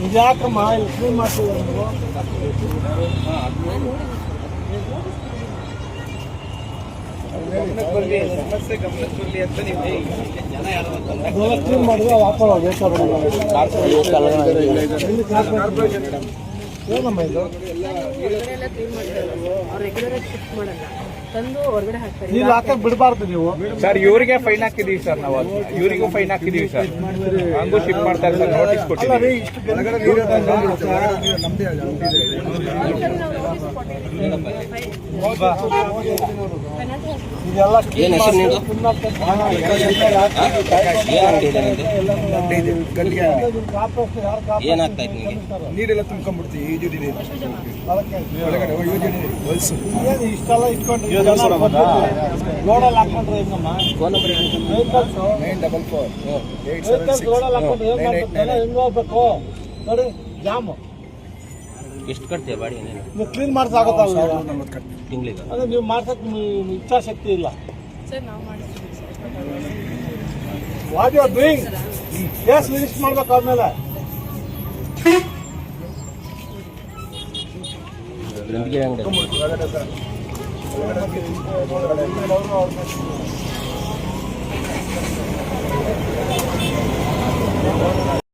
ಇದ್ಯಾಕಮ್ಮ ಇಲ್ಲಿ ಕ್ಲೀನ್ ಮಾಡ್ತೀವಿ ನೀವು ಸಮಸ್ಯೆ ಗಮನಕ್ಕೆ ಬರಲಿ ಅಂತ ನೀವು ಜನ ಯಾರು ಅಂತಲ್ಲ ಅದೆಲ್ಲ ಕ್ಲೀನ್ ಮಾಡಿದ್ರೆ ಹಾಕೊಳ್ಳೋ ಬೇಕಾದ್ರೆ ಏನಮ್ಮ ಇದು. ಎಲ್ಲ ಕ್ಲೀನ್ ಮಾಡ್ತಾರೆ ಅವ್ರು ರೆಗ್ಯುಲರ್ ಆಗಿ ಶಿಫ್ಟ್ ಮಾಡಲ್ಲ ತಂದು ಹೊರಗಡೆ ಹಾಕ್ತಾರೆ ಹಾಕಕ್ ಬಿಡಬಾರ್ದು ನೀವು? ಸರ್ ಇವರಿಗೆ ಫೈನ್ ಹಾಕಿದೀವಿ ಸರ್ ನಾವು. ಇವರಿಗೂ ಫೈನ್ ಹಾಕಿದೀವಿ ಸರ್. ಹಂಗೂ ಶಿಫ್ಟ್ ಮಾಡ್ತಾರೆ ಸರ್ ನೋಟಿಸ್ ಅಲ್ಲ ಕೊಟ್ಟಿದ್ದೀವಿ ಇದೆಲ್ಲ ಏನ್ ಹೆಸರು ನಿಂದು? ಏನಾಗ್ತಾ ಇತ್ತು ನಿಮಗೆ? ನೀರೆಲ್ಲ ತುಂಬ್ಕೊಂಡ್ಬಿಡ್ತೀವಿ ಈಜುಡಿ ನೀರು. ಒಳಗಡೆ ಯೋಜನೆ ಹೊಲ್ಸು ಏನು ಇಷ್ಟೆಲ್ಲ ಇಟ್ಕೊಂಡ್ರೆ ರೋಡಲ್ಲಿ ಹಾಕೊಂಡ್ರೆ ಹೆಂಗಮ್ಮ phone number vehicles nine double four eight vehicles ರೋಡಲ್ಲಿ ಹಾಕೊಂಡ್ರೆ ಹೆಂಗ್ ಮಾಡ್ಬೇಕು? ಜನ ಹೆಂಗ್ ಹೋಗ್ಬೇಕು. ನೋಡಿ ಜಾಮು. ಎಷ್ಟು ಕಟ್ತೀಯ ಬಾಡಿ ನೀನು? ನೀವು ಕ್ಲೀನ್ ಕಟ್ಟಿ ತಿಂಗಳಿಗೆ? ಅಂದ್ರೆ ನೀವು ಮಾಡ್ಸಕ್ ಇಚ್ಛಾ ಇಚ್ಛಾಶಕ್ತಿ ಇಲ್ಲ. ಸರ್ ನಾವು ಮಾಡಿಸ್ತೀವಿ what you are doing case register ಮಾಡ್ಬೇಕು ಆದ್ಮೇಲೆ. ಅಂಗಡಿ